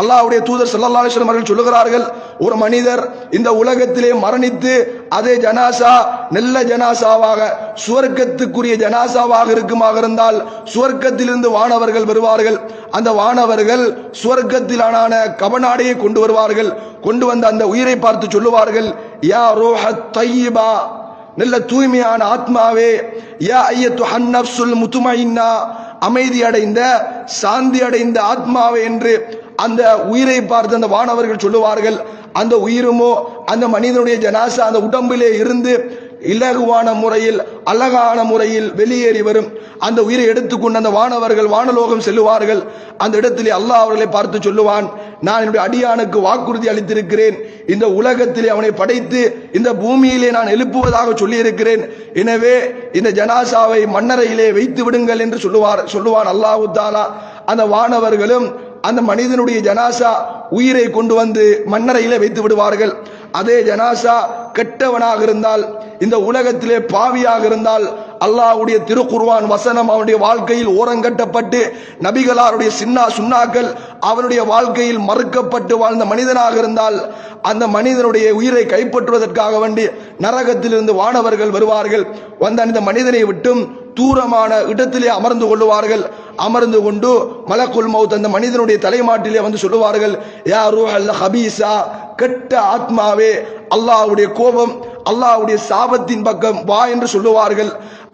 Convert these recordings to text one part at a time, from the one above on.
அல்லாஹ்வுடைய தூதர் ஸல்லல்லாஹு அலைஹி அவர்கள் சொல்லுகிறார்கள் ஒரு மனிதர் இந்த உலகத்திலே மரணித்து அதே ஜனாசா நல்ல ஜனாசாவாக சுவர்க்கத்துக்குரிய ஜனாசாவாக இருக்குமாக இருந்தால் சுவர்க்கத்திலிருந்து வானவர்கள் வருவார்கள். அந்த வானவர்கள் சுவர்க்கத்திலான கபநாடையை கொண்டு வருவார்கள். கொண்டு வந்த அந்த உயிரை பார்த்து சொல்லுவார்கள் யா ரோஹ தையிபா நல்ல தூய்மையான ஆத்மாவே யா ஐயத்து ஹன்னப்சுல் முத்துமைன்னா அமைதி அடைந்த சாந்தி அடைந்த ஆத்மாவே என்று அந்த உயிரை பார்த்து அந்த வானவர்கள் சொல்லுவார்கள் அந்த உயிருமோ அந்த மனிதனுடைய ஜனாசா அந்த உடம்பிலே இருந்து இலகுவான முறையில் அழகான முறையில் வெளியேறி வரும். அந்த உயிரை எடுத்துக்கொண்டு அந்த வானவர்கள் வானலோகம் செல்லுவார்கள். அந்த இடத்திலே அல்லாஹ் அவர்களை பார்த்து சொல்லுவான் நான் என்னுடைய அடியானுக்கு வாக்குறுதி அளித்திருக்கிறேன். இந்த உலகத்திலே அவனை படைத்து இந்த பூமியிலே நான் எழுப்புவதாக சொல்லியிருக்கிறேன். எனவே இந்த ஜனாசாவை மன்னரையிலே வைத்து விடுங்கள் என்று சொல்லுவார் சொல்லுவான் அல்லாஹு தாலா அந்த வானவர்களும் அந்த மனிதனுடைய ஜனாசா உயிரை கொண்டு வந்து மண்ணறையில வைத்து விடுவார்கள். அதே ஜனாசா கெட்டவனாக இருந்தால் இந்த உலகத்திலே பாவியாக இருந்தால் அல்லாஹ்வுடைய திருக்குர்வான் வசனம் அவனுடைய வாழ்க்கையில் ஓரங்கட்டப்பட்டு நபிகளாருடைய சின்னா சுண்ணாக்கள் அவனுடைய வாழ்க்கையில் மறுக்கப்பட்டு வாழ்ந்த மனிதனாக இருந்தால் அந்த மனிதனுடைய உயிரை கைப்பற்றுவதற்காக வேண்டி நரகத்திலிருந்து வானவர்கள் வருவார்கள். வந்த அந்த மனிதனை விட்டும் தூரமான இடத்திலே அமர்ந்து கொள்ளுவார்கள். அமர்ந்து கொண்டு மலக்குல் மௌத் அந்த மனிதனுடைய தலைமாட்டிலே வந்து சொல்லுவார்கள் யாரு அல்ல ஹபீசா கெட்ட ஆத்மாவே அல்லாஹ்வுடைய கோபம் அல்லாவுடைய சாபத்தின் பக்கம் வா என்று சொல்லுவார்கள்.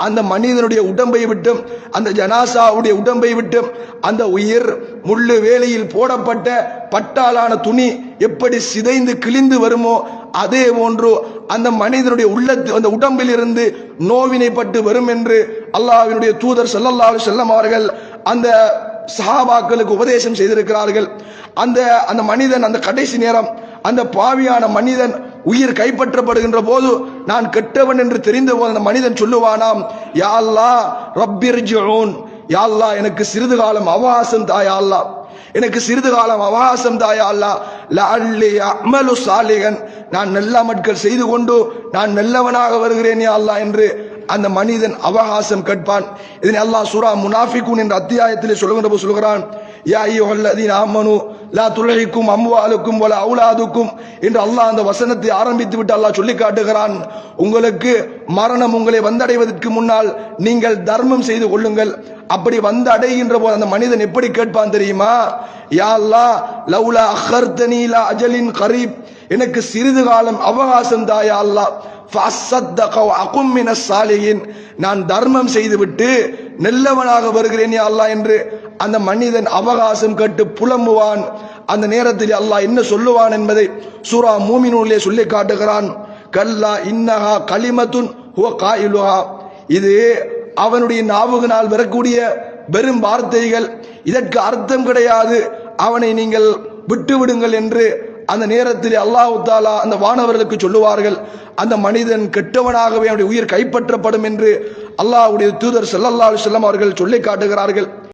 அந்த மனிதனுடைய உடம்பை விட்டும் அந்த ஜனாசாவுடைய உடம்பை விட்டும் அந்த உயிர் முள்ளு வேலையில் போடப்பட்ட பட்டாலான துணி எப்படி சிதைந்து கிழிந்து வருமோ அதே போன்று அந்த மனிதனுடைய உள்ளத்து அந்த உடம்பில் இருந்து நோவினைப்பட்டு வரும் என்று அல்லாவினுடைய தூதர் செல்லல்லாவு செல்லம் அவர்கள் அந்த சஹாபாக்களுக்கு உபதேசம் செய்திருக்கிறார்கள். அந்த அந்த மனிதன் அந்த கடைசி நேரம் அந்த பாவியான மனிதன் உயிர் கைப்பற்றப்படுகின்ற போது நான் கெட்டவன் என்று தெரிந்த போது அந்த மனிதன் சொல்லுவானாம் யா அல்லாஹ் யாழ்லா யா அல்லாஹ் எனக்கு சிறிது காலம் அவகாசம் தாயா அல்லாஹ். எனக்கு சிறிது காலம் அவகாசம் தாயா அல்லாஹ். லஅல்லி அமலு சாலிகன் நான் நல்ல மக்கள் செய்து கொண்டு நான் நல்லவனாக வருகிறேன் யா அல்லாஹ் என்று அந்த மனிதன் அவகாசம் கேட்பான். இதனை அல்லாஹ் சூரா முனாஃபிகூன் என்ற அத்தியாயத்திலே சொல்லுகின்ற போது சொல்கிறான் யா ஐயுஹல்லதீன ஆமனு லா துலஹிக்கும் அம்வாலுக்கும் போல அவுலாதுக்கும் என்று அல்லாஹ் அந்த வசனத்தை ஆரம்பித்து விட்டு அல்லாஹ் சொல்லி காட்டுகிறான். உங்களுக்கு மரணம் உங்களை வந்தடைவதற்கு முன்னால் நீங்கள் தர்மம் செய்து கொள்ளுங்கள். அப்படி வந்து அடைகின்ற போது அந்த மனிதன் எப்படி கேட்பான் தெரியுமா? யா அல்லாஹ் லவ்லா அஹர்தனி லா அஜலின் கரீப். எனக்கு சிறிது காலம் அவகாசம் தாயா அல்லாஹ். நான் தர்மம் செய்துவிட்டு நல்லவனாக வருகிறேன் யா அல்லா என்று அந்த மனிதன் அவகாசம் கேட்டு புலம்புவான். அந்த நேரத்தில் அல்லாஹ் என்ன சொல்லுவான் என்பதை சூரா மூமினூலே சொல்லி காட்டுகிறான். கல்லா இன்னஹா களிமத்துன் ஹுவ காயிலுஹா. இது அவனுடைய நாவுகனால் வரக்கூடிய வெறும் வார்த்தைகள். இதற்கு அர்த்தம் கிடையாது. அவனை நீங்கள் விட்டு விடுங்கள் என்று அந்த நேரத்தில் அல்லாஹு தாலா அந்த வானவர்களுக்கு சொல்லுவார்கள். அந்த மனிதன் கெட்டவனாகவே அவனுடைய உயிர் கைப்பற்றப்படும் என்று அல்லாஹ்வுடைய தூதர் செல்லல்லா செல்லம் அவர்கள் சொல்லி காட்டுகிறார்கள்.